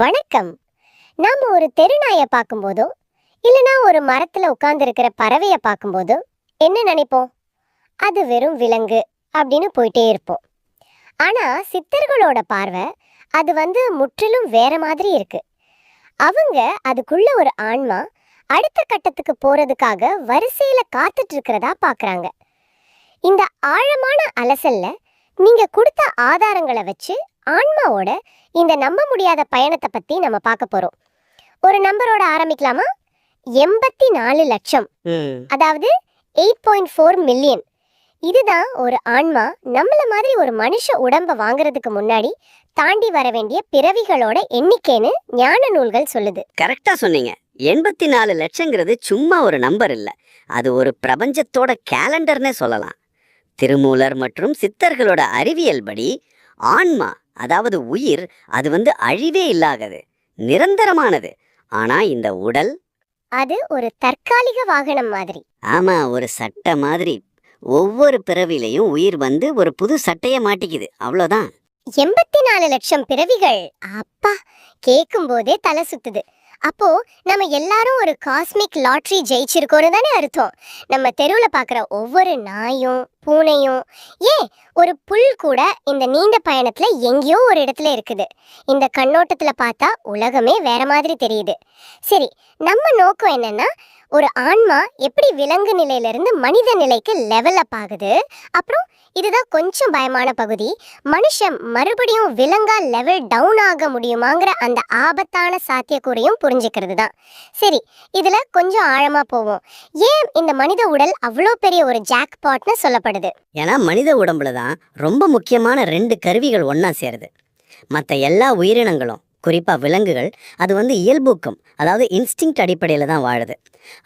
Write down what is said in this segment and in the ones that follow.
வணக்கம். நாம் ஒரு தெருநாயை பார்க்கும்போதோ இல்லைனா ஒரு மரத்தில் உட்கார்ந்துருக்கிற பறவையை பார்க்கும்போதோ என்ன நினைப்போம்? அது வெறும் விலங்கு அப்படின்னு போயிட்டே இருப்போம். ஆனால் சித்தர்களோட பார்வை அது வந்து முற்றிலும் வேற மாதிரி இருக்கு. அவங்க அதுக்குள்ள ஒரு ஆன்மா அடுத்த கட்டத்துக்கு போறதுக்காக வரிசையில காத்துட்டு இருக்கிறதா பாக்குறாங்க இந்த ஆழமான அலசல்ல நீங்க கொடுத்த ஆதாரங்களை வச்சு ஆன்மாவோட இந்த நம்ப முடியாத பயணத்தை பத்தி நம்ம பார்க்க போறோம். ஒரு நம்பரோட ஆரம்பிக்கலாமா? எண்பத்தி நாலு லட்சம் அதாவது எயிட் பாயிண்ட் ஃபோர் மில்லியன். இதுதான் ஒரு ஆன்மா நம்மள மாதிரி ஒரு மனுஷ உடம்ப வாங்குறதுக்கு முன்னாடி தாண்டி வர வேண்டிய பிறவிகளோட எண்ணிக்கைன்னு ஞான நூல்கள் சொல்லுது. கரெக்டா சொன்னீங்க. எண்பத்தி நாலு லட்சங்கிறது சும்மா ஒரு நம்பர் இல்ல. அது ஒரு பிரபஞ்சத்தோட கேலண்டர்னே சொல்லலாம். திருமூலர் மற்றும் சித்தர்களோட அறிவியல் படி ஆன்மா அதாவது உயிர் அது வந்து அழிவே இல்லாதது நிரந்தரமானது. ஆனா இந்த உடல் அது ஒரு தற்காலிக வாகனம் மாதிரி. ஆமா ஒரு சட்டை மாதிரி. ஒவ்வொரு பிறவிலையும் உயிர் வந்து ஒரு புது சட்டைய மாட்டிக்குது. அவ்வளோதான் எண்பத்தி நாலு லட்சம் பிறவிகள். அப்பா கேட்கும் போதே தலை சுத்துது. அப்போ நம்ம எல்லாரும் ஒரு காஸ்மிக் லாட்ரி ஜெயிச்சிருக்கோம்னு தானே அர்த்தம். நம்ம தெருவில் பார்க்குற ஒவ்வொரு நாயும் பூனையும் ஏன் ஒரு புல் கூட இந்த நீண்ட பயணத்தில் எங்கேயோ ஒரு இடத்துல இருக்குது. இந்த கண்ணோட்டத்தில் பார்த்தா உலகமே வேற மாதிரி தெரியுது. சரி நம்ம நோக்கம் என்னன்னா ஒரு ஆன்மா எப்படி விலங்கு நிலையிலிருந்து மனித நிலைக்கு லெவல் அப் ஆகுது? அப்புறம் இதுதான் கொஞ்சம் பயமான பகுதி. மனுஷன் மறுபடியும் விலங்கா லெவல் டவுன் ஆக முடியுமாங்கிற அந்த ஆபத்தான சாத்தியக்கூறையும் புரிஞ்சுக்கிறது தான் சரி இதுல கொஞ்சம் ஆழமா போவோம். ஏன் இந்த மனித உடல் அவ்வளோ பெரிய ஒரு ஜாக் பாட்னு சொல்லப்படுது? ஏன்னா மனித உடம்புல தான் ரொம்ப முக்கியமான ரெண்டு கருவிகள் ஒன்றா சேருது. மற்ற எல்லா உயிரினங்களும் குறிப்பாக விலங்குகள் அது வந்து இயல்பூக்கம் அதாவது இன்ஸ்டிங்க்ட் அடிப்படையில் தான் வாழுது.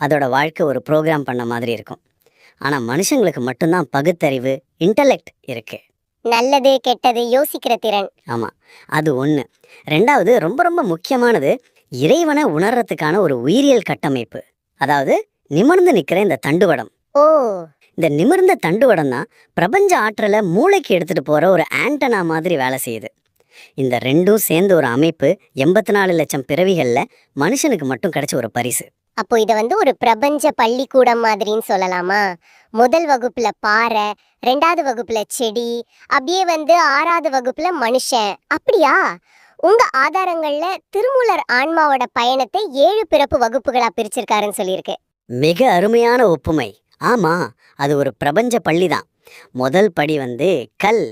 அதோட வாழ்க்கை ஒரு ப்ரோக்ராம் பண்ண மாதிரி இருக்கும். ஆனால் மனுஷங்களுக்கு மட்டும்தான் பகுத்தறிவு இன்டலெக்ட் இருக்கு. நல்லது கெட்டது யோசிக்கிற திறன். ஆமாம் அது ஒன்று ரெண்டாவது ரொம்ப ரொம்ப முக்கியமானது இறைவனை உணர்றதுக்கான ஒரு உயிரியல் கட்டமைப்பு. அதாவது நிமிர்ந்து நிற்கிற இந்த தண்டுவடம். ஓ. இந்த நிமிர்ந்த தண்டுவடம் தான் பிரபஞ்ச ஆற்றலை மூளைக்கு எடுத்துட்டு போற ஒரு ஆண்டனா மாதிரி வேலை செய்யுது. இந்த ரெண்டும் சேர்ந்த ஒரு அமைப்பு எண்பத்தி நாலு லட்சம் பிறவிகள்ல மனுஷனுக்கு மட்டும் கிடைச்ச ஒரு பரிசு. அப்போ இதை வந்து ஒரு பிரபஞ்ச பள்ளிக்கூடம் மாதிரின்னு சொல்லலாமா? முதல் வகுப்புல பாறை ரெண்டாவது வகுப்புல செடி அப்படியே வந்து ஆறாவது வகுப்புல மனுஷன். அப்படியா? உங்க ஆதாரங்கள்ல திருமூலர் ஆன்மாவோட பயணத்தை ஏழு பிறப்பு வகுப்புகளா பிரிச்சிருக்காருன்னு சொல்லியிருக்கு. மிக அருமையான ஒப்புமை. ஆமா அது ஒரு பிரபஞ்ச பள்ளி தான் முதல் படி வந்து கல்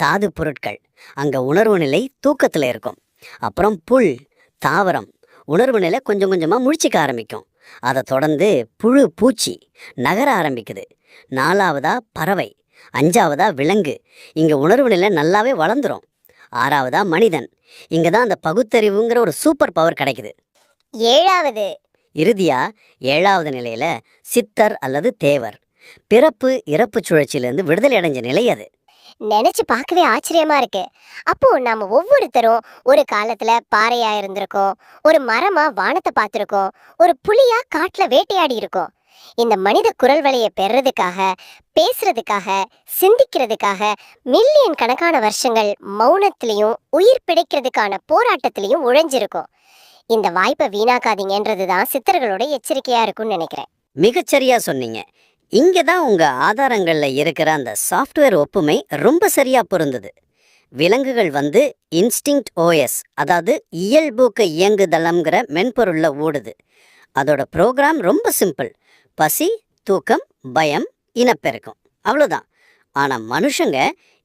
தாது பொருட்கள். அங்க உணர்வு நிலை தூக்கத்துல இருக்கும். அப்புறம் புல் தாவரம். உணர்வு நிலை கொஞ்சம் கொஞ்சமா முழிச்சிக்க ஆரம்பிக்கும். அதை தொடர்ந்து புழு பூச்சி நகர ஆரம்பிக்குது. நாலாவதா பறவை அஞ்சாவதா விலங்கு. இங்க உணர்வு நிலை நல்லாவே வளர்ந்துரும். ஆறாவதா மனிதன். இங்க தான் அந்த பகுத்தறிவுங்கிற ஒரு சூப்பர் பவர் கிடைக்குது. ஏழாவது. இறுதியா ஏழாவது நிலையில சித்தர் அல்லது தேவர். பிறப்பு இறப்பு சுழற்சியிலிருந்து விடுதலை அடைஞ்ச நிலை அது. நினைச்சு பார்க்கவே ஆச்சரியமா இருக்கு. அப்போ நாம ஒவ்வொருத்தரும் ஒரு காலத்துல பாறையா இருந்திருக்கோம் ஒரு மரமா வானத்தை பார்த்துருக்கோம் ஒரு புலியா காட்டுல வேட்டையாடி இருக்கோம். இந்த மனித குரல் வலையை பெறதுக்காக பேசுறதுக்காக சிந்திக்கிறதுக்காக மில்லியன் கணக்கான வருஷங்கள் மௌனத்திலையும் உயிர் பிழைக்கிறதுக்கான போராட்டத்திலையும் உழைஞ்சிருக்கும். இந்த வாய்ப்பை வீணாக்காதீங்கன்றது தான் சித்தர்களோட எச்சரிக்கையா இருக்கும்னு நினைக்கிறேன். மிகச்சரியா சொன்னீங்க. இங்க தான் உங்க ஆதாரங்கள்ல இருக்கிற அந்த சாஃப்ட்வேர் ஒப்புமை ரொம்ப சரியா பொருந்தது. விலங்குகள் வந்து இன்ஸ்டிங்க்ட் ஓஎஸ் அதாவது இயல்பூக்க இயங்குதளம்ங்கிற மென்பொருள்ல ஓடுது. அதோட ப்ரோக்ராம் ரொம்ப சிம்பிள் பசி தூக்கம் பயம் இனப்பெருக்கம். அவ்வளோதான் ஆனா மனுஷங்க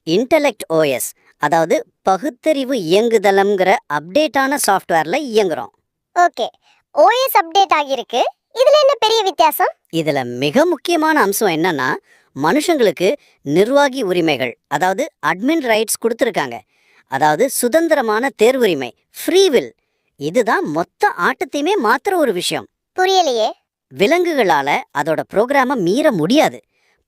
இன்டலெக்ட் ஓஎஸ் அதாவது பகுத்தறிவு இயங்குதளம்ங்கிற அப்டேட்டான சாஃப்ட்வேர்ல இயங்குறோம். ஓகே ஓஎஸ் அப்டேட் ஆகியிருக்கு. இதுல என்ன பெரிய வித்தியாசம்? இதுல மிக முக்கியமான அம்சம் என்னன்னா மனுஷங்களுக்கு நிர்வாகி உரிமைகள் அதாவது அட்மின் ரைட்ஸ் கொடுத்துருக்காங்க. அதாவது சுதந்திரமான தேர்வுரிமை ஃப்ரீவில் இதுதான் மொத்த ஆட்டத்தையுமே மாத்துற ஒரு விஷயம். புரியலையே. விலங்குகளால அதோட ப்ரோக்ராமை மீற முடியாது.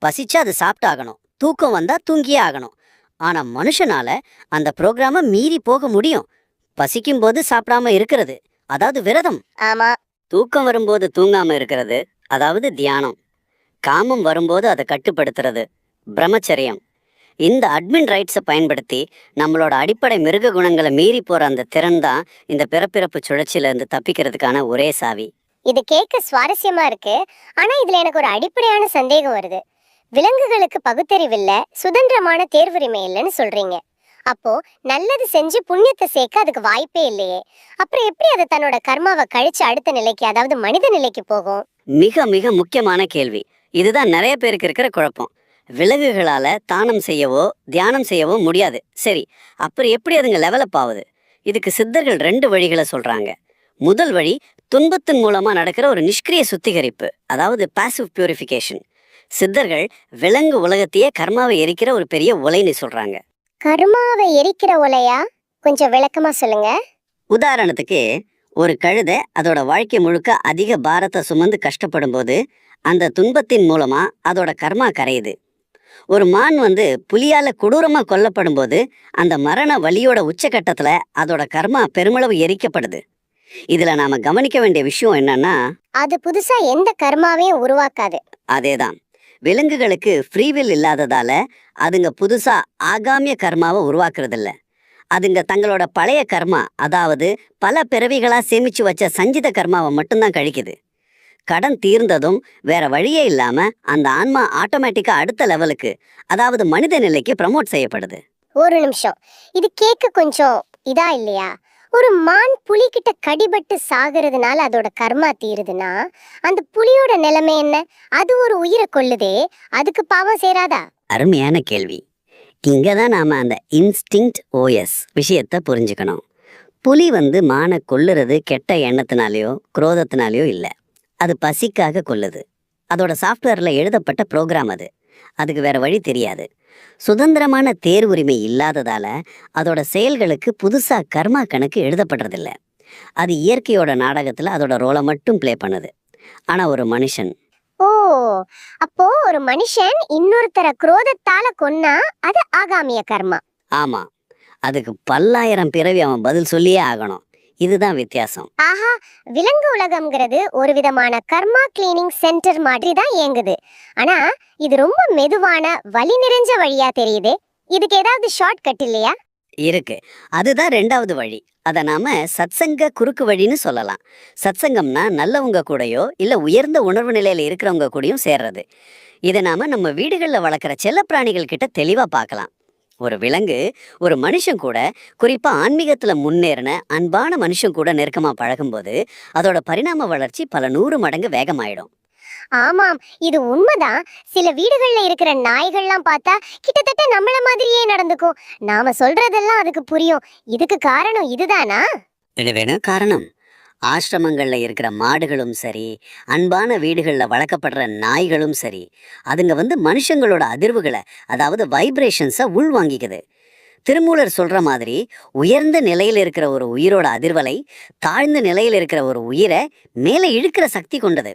பசிச்சு அது சாப்பிட்டாகணும் தூக்கம் வந்தா தூங்கியே ஆகணும். ஆனா மனுஷனால அந்த ப்ரோக்ராமை மீறி போக முடியும். பசிக்கும் போது சாப்பிடாம இருக்கிறது அதாவது விரதம். ஆமா. தூக்கம் வரும்போது தூங்காம இருக்கிறது அதாவது தியானம். காமம் வரும்போது அதை கட்டுப்படுத்துறது பிரம்மச்சரியம். இந்த அட்மின் ரைட்ஸை பயன்படுத்தி நம்மளோட அடிப்படை மிருக குணங்களை மீறி போற அந்த திறன் தான் இந்த பிறப்பிறப்பு சுழற்சியில இருந்து தப்பிக்கிறதுக்கான ஒரே சாவி. இது கேட்க சுவாரஸ்யமா இருக்கு. ஆனா இதுல எனக்கு ஒரு அடிப்படையான சந்தேகம் வருது. விலங்குகளுக்கு பகுத்தறிவில்ல சுதந்திரமான தேர்வுரிமை இல்லைன்னு சொல்றீங்க. அப்போ நல்லது செஞ்சு புண்ணியத்தை சேர்க்க அதுக்கு வாய்ப்பே இல்லையே. அப்புறம் எப்படி அது தன்னோட கர்மாவை கழிச்சு அடுத்த நிலைக்கு அதாவது மனித நிலைக்கு போகும்? மிக மிக முக்கியமான கேள்வி. இதுதான் நிறைய பேருக்கு இருக்கிற குழப்பம். விலங்குகளால தானம் செய்யவோ தியானம் செய்யவோ முடியாது. சரி அப்புறம் எப்படி அதுங்க லெவலப் ஆகுது? இதுக்கு சித்தர்கள் ரெண்டு வழிகளை சொல்றாங்க. முதல் வழி துன்பத்தின் மூலமா நடக்கிற ஒரு நிஷ்கிரிய சுத்திகரிப்பு அதாவது பாசிவ் பியூரிஃபிகேஷன் சித்தர்கள் விலங்கு உலகத்தையே கர்மாவை எரிக்கிற ஒரு பெரிய உலைன்னு சொல்றாங்க. கர்மாவை எரிக்கிற ஒலையா? கொஞ்சம் விளக்கமா சொல்லுங்க. உதாரணத்துக்கு ஒரு கழுதை அதோட வாழ்க்கை முழுக்க அதிக பாரத்தை சுமந்து கஷ்டப்படும் போது அந்த துன்பத்தின் மூலமா அதோட கர்மா கரையுது. ஒரு மான் வந்து புலியால கொடூரமா கொல்லப்படும் போது அந்த மரண வலியோட உச்சகட்டத்துல அதோட கர்மா பெருமளவு எரிக்கப்படுது. இதுல நாம கவனிக்க வேண்டிய விஷயம் என்னன்னா அது புதுசா எந்த கர்மாவையும் உருவாக்காது. அதேதான். விலங்குகளுக்கு ஃப்ரீவில் இல்லாததால அதுங்க புதுசா ஆகாமிய கர்மாவை உருவாக்குறதில்ல. அதுங்க தங்களோட பழைய கர்மா அதாவது பல பிறவிகளா சேமிச்சு வச்ச சஞ்சித கர்மாவை மட்டும்தான் கழிக்குது. கடன் தீர்ந்ததும் வேற வழியே இல்லாம அந்த ஆன்மா ஆட்டோமேட்டிக்கா அடுத்த லெவலுக்கு அதாவது மனித நிலைக்கு ப்ரமோட் செய்யப்படுது. ஒரு நிமிஷம். இது கேட்க கொஞ்சம் இதா இல்லையா? ஒரு மான் புலிகிட்ட கடிபட்டு சாகிறதுனால அதோட கர்மா தீருதுன்னா அந்த புலியோட நிலைமை என்ன? அது ஒரு உயிரை கொல்லுதே. அதுக்கு பாவம் சேராதா? அருமையான கேள்வி. இங்க தான் நாம அந்த இன்ஸ்டிங்க்ட் ஓஎஸ் விஷயத்த புரிஞ்சுக்கணும். புலி வந்து மானை கொல்லுறது கெட்ட எண்ணத்தினாலேயோ குரோதத்தினாலேயோ இல்லை. அது பசிக்காக கொல்லுது. அதோட சாஃப்ட்வேரில் எழுதப்பட்ட ப்ரோக்ராம் அது. அதுக்கு வேற வழி தெரியாது. சுதந்திரமான தேர்வுரிமை இல்லாததால அதோட செயல்களுக்கு புதுசா கர்மா கணக்கு எழுதப்படுறதில்ல. அது இயற்கையோட நாடகத்துல அதோட ரோலை மட்டும் ப்ளே பண்ணுது. ஆனா ஒரு மனுஷன். ஓ அப்போ ஒரு மனுஷன் இன்னொருத்தர குரோதத்தால கொன்னா அது ஆகாமிய கர்மா. ஆமா. அதுக்கு பல்லாயிரம் பிறவி அவன் பதில் சொல்லியே ஆகணும். இதுதான் வித்தியாசம். ஆஹா விலங்கு உலகம்ங்கிறது ஒரு விதமான கர்மா கிளீனிங் சென்டர் மாதிரி தான் இயங்குது. ஆனா இது ரொம்ப மெதுவான வலி நிறைஞ்ச வழியா தெரியுதே. இதுக்கு ஏதாவது ஷார்ட் கட் இல்லையா? இருக்கு. அதுதான் ரெண்டாவது வழி. அதை நாம சத்சங்க குறுக்கு வழின்னு சொல்லலாம். சத்சங்கம்னா நல்லவங்க கூடயோ இல்ல உயர்ந்த உணர்வு நிலையில இருக்கிறவங்க கூடயும் சேர்றது. இதை நாம நம்ம வீடுகளில் வளர்க்குற செல்லப்பிராணிகள் கிட்ட தெளிவா பார்க்கலாம். ஒரு விலங்கு ஒரு மனுஷன் கூட குறிப்பா ஆன்மீகத்துல முன்னேறின அன்பான மனுஷன் கூட நெருக்கமா பழகும்போது அதோட பரிணாம வளர்ச்சி பல நூறு மடங்கு வேகமாயிடும். ஆமாம் இது உண்மைதான். சில வீடுகள்ல இருக்கிற நாய்கள்லாம் பார்த்தா கிட்டத்தட்ட நம்மள மாதிரியே நடந்துக்கும். நாம சொல்றதெல்லாம் அதுக்கு புரியும். இதுக்கு காரணம் இதுதானா? இது வேணும் காரணம். ஆசிரமங்களில் இருக்கிற மாடுகளும் சரி அன்பான வீடுகளில் வளர்க்கப்படுற நாய்களும் சரி அதுங்க வந்து மனுஷங்களோட அதிர்வுகளை அதாவது வைப்ரேஷன்ஸை உள்வாங்கிக்குது. திருமூலர் சொல்ற மாதிரி உயர்ந்த நிலையில் இருக்கிற ஒரு உயிரோட அதிர்வலை தாழ்ந்த நிலையில் இருக்கிற ஒரு உயிரை மேலே இழுக்கிற சக்தி கொண்டது.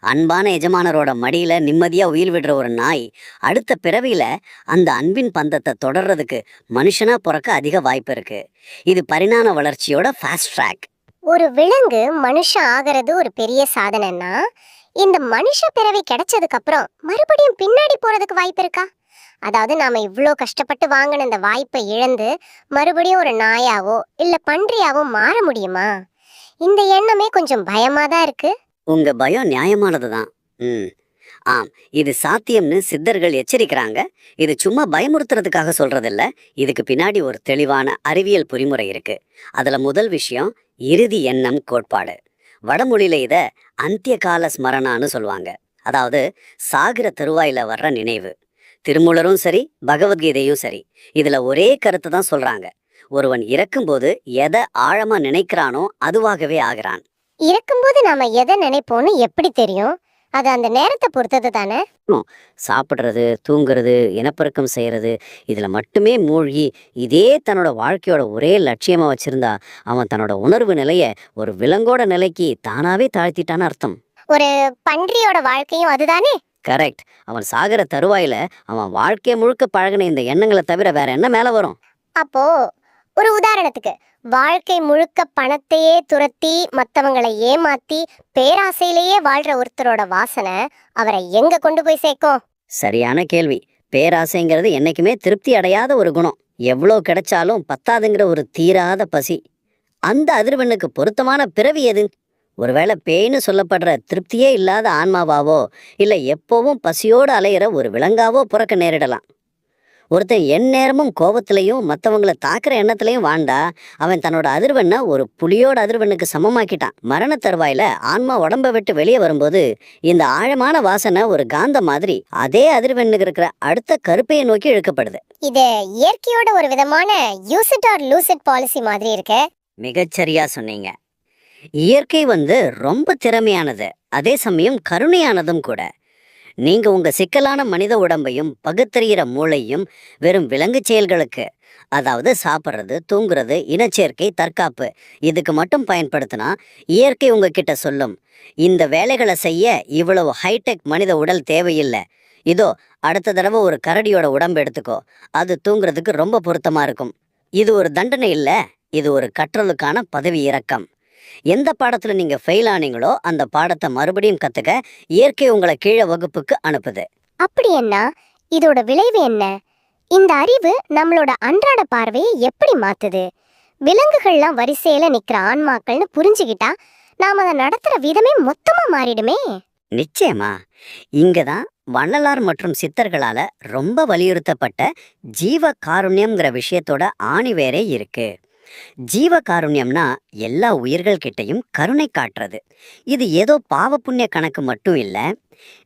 அன்பான எஜமானரோட மடியில நிம்மதியா உயிர் விடுற ஒரு நாய் அடுத்த பிறவியில அந்த அன்பின் பந்தத்தை தொடர்றதுக்கு மனுஷனா பிறக்க அதிக வாய்ப்பு இருக்கு. இது பரிணாம வளர்ச்சியோட ஃபாஸ்ட் ட்ராக் ஒரு விலங்கு மனுஷன் ஆகிறது ஒரு பெரிய சாதனைன்னா இந்த மனுஷ பிறவி கிடைச்சதுக்கு அப்புறம் மறுபடியும் பின்னாடி போறதுக்கு வாய்ப்பு இருக்கா? அதாவது நாம இவ்வளோ கஷ்டப்பட்டு வாங்கின இந்த வாய்ப்பை இழந்து மறுபடியும் ஒரு நாயாவோ இல்ல பன்றியாவோ மாற முடியுமா? இந்த எண்ணமே கொஞ்சம் பயமா தான் இருக்கு. உங்க பயம் நியாயமானது தான் ம். ஆம் இது சாத்தியம்னு சித்தர்கள் எச்சரிக்கிறாங்க. இது சும்மா பயமுறுத்துறதுக்காக சொல்றதில்ல. இதுக்கு பின்னாடி ஒரு தெளிவான அறிவியல் பொறிமுறை இருக்கு. அதுல முதல் விஷயம் இறுதி எண்ணம் கோட்பாடு. வடமொழியில் இத அந்திய கால ஸ்மரணான்னு சொல்லுவாங்க. அதாவது சாகிற தருவாயில வர்ற நினைவு. திருமூலரும் சரி பகவத்கீதையும் சரி இதுல ஒரே கருத்து தான் சொல்றாங்க. ஒருவன் இறக்கும்போது எதை ஆழமா நினைக்கிறானோ அதுவாகவே ஆகிறான். இறக்கும்போது நாம எதை நினைப்போம்னு எப்படி தெரியும்? அது அந்த நேரத்தை பொறுத்தது தானே? சாப்பிட்றது தூங்குறது இனப்பெருக்கம் செய்யறது இதுல மட்டுமே மூழ்கி இதே தன்னோட வாழ்க்கையோட ஒரே லட்சியமா வச்சிருந்தா அவன் தன்னோட உணர்வு நிலைய ஒரு விலங்கோட நிலைக்கு தானாவே தாழ்த்திட்டான்னு அர்த்தம். ஒரு பன்றியோட வாழ்க்கையும் அதுதானே? கரெக்ட். அவன் சாகிற தருவாயில அவன் வாழ்க்கை முழுக்க பழகின இந்த எண்ணங்களை தவிர வேற என்ன மேல வரும்? அப்போ ஒரு உதாரணத்துக்கு வாழ்க்கை முழுக்க பணத்தையே துரத்தி மற்றவங்களை ஏமாத்தி பேராசையிலேயே வாழ்ற ஒருத்தரோட வாசனை அவரை எங்க கொண்டு போய் சேர்க்கும்? சரியான கேள்வி. பேராசைங்கிறது என்னைக்குமே திருப்தி அடையாத ஒரு குணம். எவ்வளோ கிடைச்சாலும் பத்தாதுங்கிற ஒரு தீராத பசி. அந்த அதிர்வெண்ணுக்கு பொருத்தமான பிறவி எது? ஒருவேளை பேய்னு சொல்லப்படுற திருப்தியே இல்லாத ஆன்மாவாவோ இல்லை எப்போவும் பசியோடு அலையிற ஒரு விலங்காவோ பிறக்க நேரிடலாம். ஒருத்தன் எந்நேரமும் கோபத்திலையும் மற்றவங்கள தாக்குற எண்ணத்திலையும் வாழ்ந்தா அவன் தன்னோட அதிர்வெண்ணை ஒரு புலியோட அதிர்வெண்ணுக்கு சமமாக்கிட்டான். மரண தருவாயில ஆன்மா உடம்ப விட்டு வெளியே வரும்போது இந்த ஆழமான வாசனை ஒரு காந்த மாதிரி அதே அதிர்வெண்ணுக்கு இருக்கிற அடுத்த கருப்பையை நோக்கி இழுக்கப்படுது. இது இயற்கையோட ஒரு விதமான use it or lose it policy மாதிரி இருக்கு. மிகச்சரியா சொன்னீங்க. இயற்கை வந்து ரொம்ப திறமையானது. அதே சமயம் கருணையானதும் கூட. நீங்க உங்க சிக்கலான மனித உடம்பையும் பகுத்தறிகிற மூளையும் வெறும் விலங்கு செயல்களுக்கு அதாவது சாப்பிட்றது தூங்குறது இனச்சேர்க்கை தற்காப்பு இதுக்கு மட்டும் பயன்படுத்தினா இயற்கை உங்ககிட்ட சொல்லும் இந்த வேலைகளை செய்ய இவ்வளவு ஹைடெக் மனித உடல் தேவையில்லை. இதோ அடுத்த தடவை ஒரு கரடியோட உடம்பு எடுத்துக்கோ அது தூங்குறதுக்கு ரொம்ப பொருத்தமா இருக்கும். இது ஒரு தண்டனை இல்லை இது ஒரு கற்றலுக்கான பதவி இறக்கம். எந்த பாடத்துல நீங்க ஃபெயில் ஆனீங்களோ அந்த பாடத்தை மறுபடியும் கத்துக்க இயற்கை உங்களை கீழே வகுப்புக்கு அனுப்புது. அப்படி என்ன? இதோட விளைவு என்ன? இந்த அறிவு நம்மளோட அன்றாட பார்வையை எப்படி மாத்துது? விலங்குகள்லாம் வரிசையில நிக்கிற ஆன்மாக்கள்னு புரிஞ்சுக்கிட்டா நாம அதை நடத்துற விதமே மொத்தமா மாறிடுமே. நிச்சயமா. இங்கதான் வள்ளலார் மற்றும் சித்தர்களால ரொம்ப வலியுறுத்தப்பட்ட ஜீவ காருண்யம்ங்கிற விஷயத்தோட ஆணிவேரே இருக்கு. ஜீவ காருண்யம்னா எல்லா உயிர்கள் கிட்டையும் கருணை காட்டுறது. இது ஏதோ பாவ புண்ணிய கணக்கு மட்டும் இல்ல.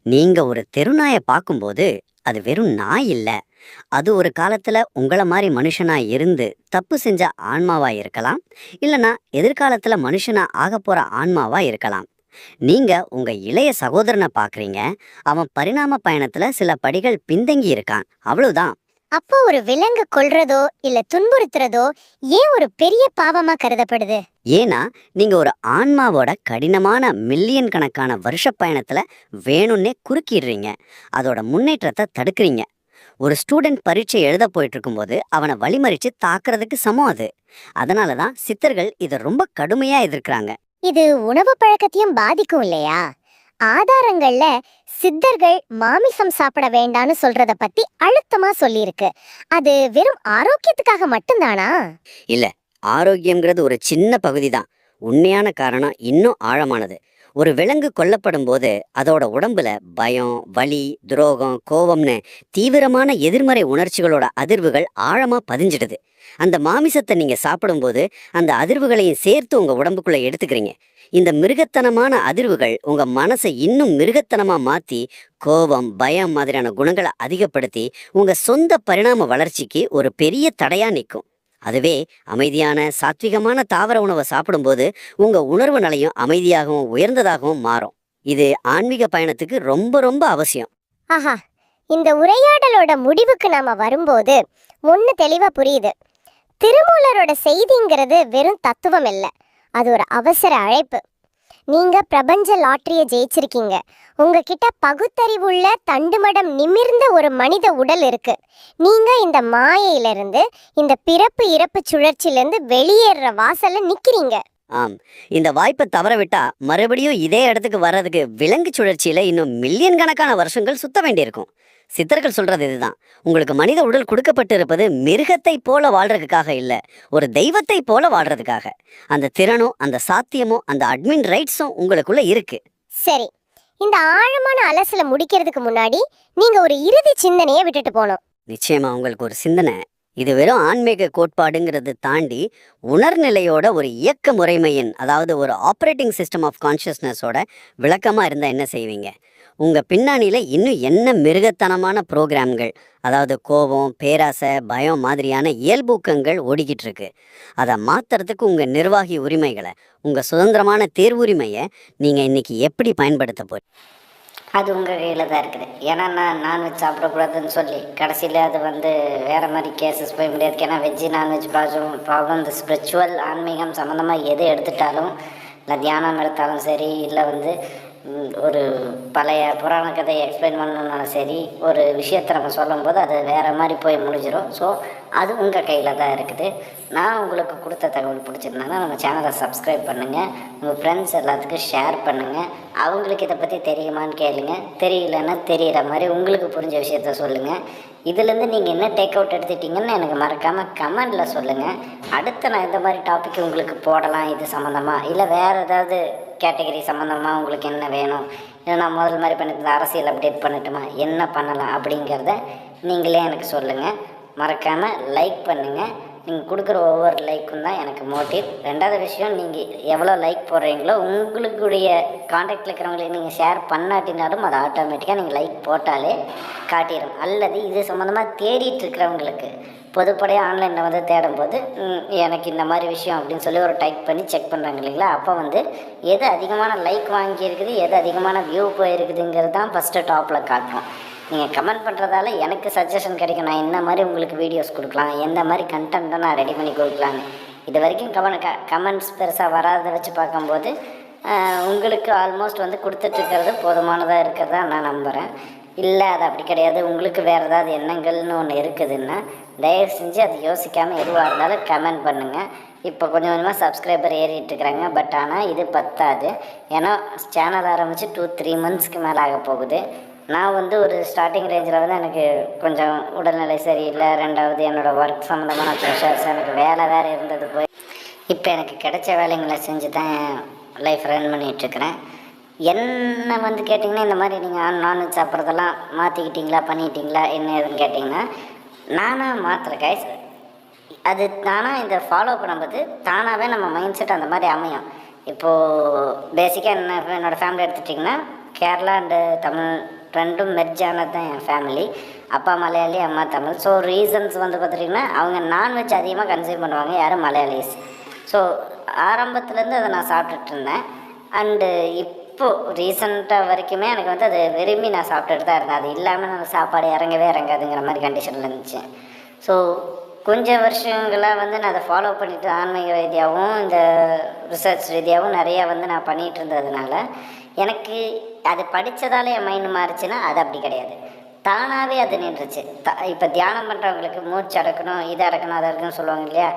நீங்க ஒரு தெருநாயை பார்க்கும்போது அது வெறும் நாய் இல்ல. அது ஒரு காலத்துல உங்களை மாதிரி மனுஷனா இருந்து தப்பு செஞ்ச ஆன்மாவா இருக்கலாம். இல்லனா எதிர்காலத்துல மனுஷனா ஆக போற ஆன்மாவா இருக்கலாம். நீங்க உங்க இளைய சகோதரனை பாக்குறீங்க அவன் பரிணாம பயணத்துல சில படிகள் பின்தங்கி இருக்கான். அவ்வளவுதான். அப்போ ஒரு விலங்கு கொல்றதோ இல்ல துன்புறுத்துறதோ ஏன் ஒரு பெரிய பாவமா கருதப்படுது? ஏன்னா நீங்க ஒரு ஆன்மாவோட கடினமான மில்லியன் கணக்கான வருஷ பயணத்துல வேணும்னே குறுக்கிடுறீங்க. அதோட முன்னேற்றத்தை தடுக்கிறீங்க. ஒரு ஸ்டூடெண்ட் பரீட்சை எழுத போயிட்டு இருக்கும்போது அவனை வழிமறிச்சு தாக்குறதுக்கு சமம் அது. அதனால தான் சித்தர்கள் இதை ரொம்ப கடுமையா எதிர்க்கிறாங்க. இது உணவு பழக்கத்தையும் பாதிக்கும் இல்லையா? ஆதாரங்கள்ல சித்தர்கள் மாமிசம் சாப்பிட வேண்டான்னு சொல்றத பத்தி அழுத்தமா சொல்லியிருக்கு. அது வெறும் ஆரோக்கியத்துக்காக மட்டும்தானா? ஆரோக்கியம்ங்கிறது ஒரு சின்ன பகுதி தான் உண்மையான காரணம் இன்னும் ஆழமானது. ஒரு விலங்கு கொல்லப்படும் போது அதோட உடம்புல பயம் வலி துரோகம் கோபம்னு தீவிரமான எதிர்மறை உணர்ச்சிகளோட அதிர்வுகள் ஆழமா பதிஞ்சிடுது. அந்த மாமிசத்தை நீங்க சாப்பிடும்போது அந்த அதிர்வுகளையும் சேர்த்து உங்க உடம்புக்குள்ள எடுத்துக்கிறீங்க. இந்த மிருகத்தனமான அதிர்வுகள் உங்க மனசை இன்னும் மிருகத்தனமா மாத்தி கோபம் பயம் மாதிரியான குணங்களை அதிகப்படுத்தி உங்க சொந்த பரிணாம வளர்ச்சிக்கு ஒரு பெரிய தடையா நிற்கும் அதுவே அமைதியான சாத்விகமான தாவர உணவை சாப்பிடும்போது உங்கள் உணர்வு நிலையும் அமைதியாகவும் உயர்ந்ததாகவும் மாறும். இது ஆன்மீக பயணத்துக்கு ரொம்ப ரொம்ப அவசியம். ஆஹா! இந்த உரையாடலோட முடிவுக்கு நாம வரும்போது ஒன்று தெளிவா புரியுது. திருமூலரோட செய்திங்கிறது வெறும் தத்துவம் இல்லை. அது ஒரு அவசர அழைப்பு. நீங்க பிரபஞ்ச லாட்டரிய ஜெயிச்சிருக்கீங்க. உங்ககிட்ட பகுத்தறிவுள்ள தண்டுமடம் நிமிர்ந்த ஒரு மனித உடல் இருக்கு. நீங்க இந்த மாயையிலிருந்து இந்த பிறப்பு இறப்பு சுழற்சியிலிருந்து வெளியேற வாசல்ல நிக்கிறீங்க. ஆம். இந்த வாய்ப்பை தவற விட்டா மறுபடியும் இதே இடத்துக்கு வர்றதுக்கு விலங்கு சுழற்சியில இன்னும் மில்லியன் கணக்கான வருஷங்கள் சுத்த வேண்டியிருக்கும். சித்தர்கள் சொல்றது இதுதான். உங்களுக்கு மனித உடல் கொடுக்கப்பட்டு இருப்பது மிருகத்தை போல வாழ்றதுக்காக இல்ல ஒரு தெய்வத்தை போல வாழ்றதுக்காக. அந்த திறனும் அந்த சாத்தியமும் அந்த அட்மின் ரைட்ஸும் உங்களுக்குள்ள இருக்கு. சரி இந்த ஆழமான அலசலை முடிக்கிறதுக்கு முன்னாடி நீங்க ஒரு இறுதி சிந்தனையை விட்டுட்டு போகணும். நிச்சயமா உங்களுக்கு ஒரு சிந்தனை. இது வெறும் ஆன்மீக கோட்பாடுங்கிறது தாண்டி உணர்நிலையோட ஒரு இயக்க முறைமையின் அதாவது ஒரு ஆப்ரேட்டிங் சிஸ்டம் ஆஃப் கான்ஷியஸ்னஸோட விளக்கமாக இருந்தால் என்ன செய்வீங்க? உங்கள் பின்னணியில் இன்னும் என்ன மிருகத்தனமான ப்ரோக்ராம்கள்? அதாவது கோபம் பேராசை பயம் மாதிரியான இயல்பூக்கங்கள் ஓடிக்கிட்டு இருக்கு. அதை மாற்றுறதுக்கு உங்கள் நிர்வாகி உரிமைகளை உங்கள் சுதந்திரமான தேர்வுரிமையை நீங்கள் இன்றைக்கி எப்படி பயன்படுத்த போய் அது உங்கள் கையில் தான் இருக்குது. ஏன்னா நான் நான்வெஜ் சாப்பிடக்கூடாதுன்னு சொல்லி கடைசியில் அது வந்து வேறு மாதிரி கேசஸ் போய் முடியாது ஏன்னா veg non veg problem problem இந்த ஸ்பிரிச்சுவல் ஆன்மீகம் சம்மந்தமாக எது எடுத்துட்டாலும் இல்லை தியானம் எடுத்தாலும் சரி இல்லை வந்து ஒரு பழைய புராண கதையை எக்ஸ்பிளைன் பண்ணணும்னாலும் சரி ஒரு விஷயத்தை நம்ம சொல்லும்போது அது வேறு மாதிரி போய் முடிஞ்சிடும் ஸோ அது உங்கள் கையில் தான் இருக்குது. நான் உங்களுக்கு கொடுத்த தகவல் பிடிச்சிருந்தாங்கன்னா நம்ம சேனலை சப்ஸ்கிரைப் பண்ணுங்கள் உங்கள் ஃப்ரெண்ட்ஸ் எல்லாத்துக்கும் ஷேர் பண்ணுங்கள் அவங்களுக்கு இதை பற்றி தெரியுமான்னு கேளுங்க. தெரியலன்னா தெரியிற மாதிரி உங்களுக்கு புரிஞ்ச விஷயத்த சொல்லுங்கள் இதுலேருந்து நீங்கள் என்ன டேக் அவுட் எடுத்துட்டீங்கன்னு எனக்கு மறக்காமல் கமெண்டில் சொல்லுங்கள் அடுத்து நான் இந்த மாதிரி டாபிக் உங்களுக்கு போடலாம் இது சம்மந்தமாக இல்லை வேறு ஏதாவது கேட்டகரி சம்மந்தமாக உங்களுக்கு என்ன வேணும்? இல்லை நான் முதல் மாதிரி பண்ணிட்டு அரசியல் அப்டேட் பண்ணட்டுமா? என்ன பண்ணலாம் அப்படிங்கிறத நீங்களே எனக்கு சொல்லுங்கள் மறக்காமல் லைக் பண்ணுங்கள் நீங்கள் கொடுக்குற ஒவ்வொரு லைக்கும் தான் எனக்கு மோட்டிவ் ரெண்டாவது விஷயம் நீங்கள் எவ்வளோ லைக் போடுறீங்களோ உங்களுக்குடைய காண்டாக்டில் இருக்கிறவங்களுக்கு நீங்கள் ஷேர் பண்ணாட்டினாலும் அது ஆட்டோமேட்டிக்காக நீங்கள் லைக் போட்டாலே காட்டிடும் அல்லது இது சம்மந்தமாக தேடிட்டு இருக்கிறவங்களுக்கு பொதுப்படையாக ஆன்லைனில் வந்து தேடும்போது எனக்கு இந்த மாதிரி விஷயம் அப்படின்னு சொல்லி ஒரு டைப் பண்ணி செக் பண்ணுறாங்க இல்லைங்களா? அப்போ வந்து எது அதிகமான லைக் வாங்கியிருக்குது எது அதிகமான வியூ போயிருக்குதுங்கிறது தான் ஃபஸ்ட்டு டாப்பில் காட்டும். நீங்கள் கமெண்ட் பண்ணுறதால எனக்கு சஜஷன் கிடைக்கும். நான் என்ன மாதிரி உங்களுக்கு வீடியோஸ் கொடுக்கலாம். எந்த மாதிரி கண்டென்ட்டை நான் ரெடி பண்ணி கொடுக்கலான்னு இது வரைக்கும் கமெண்ட் க கமெண்ட்ஸ் பெருசாக வராத வச்சு பார்க்கும்போது உங்களுக்கு ஆல்மோஸ்ட் வந்து கொடுத்துட்ருக்கிறது போதுமானதாக இருக்கிறதா நான் நம்புகிறேன் இல்லை அது அப்படி கிடையாது. உங்களுக்கு வேறு ஏதாவது எண்ணங்கள்னு ஒன்று இருக்குதுன்னா தயவு செஞ்சு அதை யோசிக்காமல் எதுவாக இருந்தாலும் கமெண்ட் பண்ணுங்கள் இப்போ கொஞ்சம் கொஞ்சமாக சப்ஸ்கிரைபர் ஏறிட்டு இருக்கிறாங்க. பட் ஆனால் இது பத்தாது. ஏன்னா சேனல் ஆரம்பித்து டூ த்ரீ மந்த்ஸ்க்கு மேலே ஆக போகுது. நான் வந்து ஒரு ஸ்டார்டிங் ரேஞ்சில் வந்து எனக்கு கொஞ்சம் உடல்நிலை சரியில்லை. ரெண்டாவது என்னோடய ஒர்க் சம்மந்தமான ப்ரெஷர்ஸ் எனக்கு வேலை வேறு இருந்தது போய் இப்போ எனக்கு கிடைச்ச வேலைங்களை செஞ்சு தான் லைஃப் ரன் பண்ணிகிட்ருக்கிறேன் என்ன வந்து கேட்டிங்கன்னா இந்த மாதிரி நீங்கள் நான்வெஜ் சாப்பிட்றதெல்லாம் மாற்றிக்கிட்டீங்களா பண்ணிட்டீங்களா என்ன ஏதுன்னு கேட்டிங்கன்னா நானாக மாற்றுறேன் கைஸ் அது தானாக இந்த ஃபாலோ பண்ணும்போது தானாகவே நம்ம மைண்ட் செட் அந்த மாதிரி அமையும். இப்போது பேசிக்காக என்ன என்னோடய ஃபேமிலி எடுத்துட்டிங்கன்னா கேரளா அண்டு தமிழ் ரெண்டும் மெர்ஜ் ஆனது தான் என் ஃபேமிலி அப்பா மலையாளி அம்மா தமிழ். ஸோ ரீசன்ஸ் வந்து பார்த்துட்டிங்கன்னா அவங்க நான்வெஜ் அதிகமாக கன்சியூம் பண்ணுவாங்க யாரும் மலையாளிஸ். ஸோ ஆரம்பத்துலேருந்து அதை நான் சாப்பிட்டுட்டு இருந்தேன். அண்டு இப்போ ரீசண்டாக வரைக்குமே எனக்கு வந்து அது விரும்பி நான் சாப்பிட்டுட்டு தான் இருந்தேன். அது இல்லாமல் நான் சாப்பாடு இறங்கவே இறங்காதுங்கிற மாதிரி கண்டிஷனில் இருந்துச்சு. ஸோ கொஞ்சம் வருஷங்களாக வந்து நான் அதை ஃபாலோ பண்ணிட்டு ஆன்மீக ரீதியாகவும் இந்த ரிசர்ச் ரீதியாகவும் நிறையா வந்து நான் பண்ணிகிட்டு இருந்ததுனால எனக்கு அது படித்ததால என் மைண்டு மாறுச்சுன்னா அது அப்படி கிடையாது. தானாகவே அது நின்றுச்சு. த இப்போ தியானம் பண்ணுறவங்களுக்கு மூச்சு அடக்கணும் இதை அடக்கணும் அதை அடக்கணும்னு சொல்லுவாங்க இல்லையா?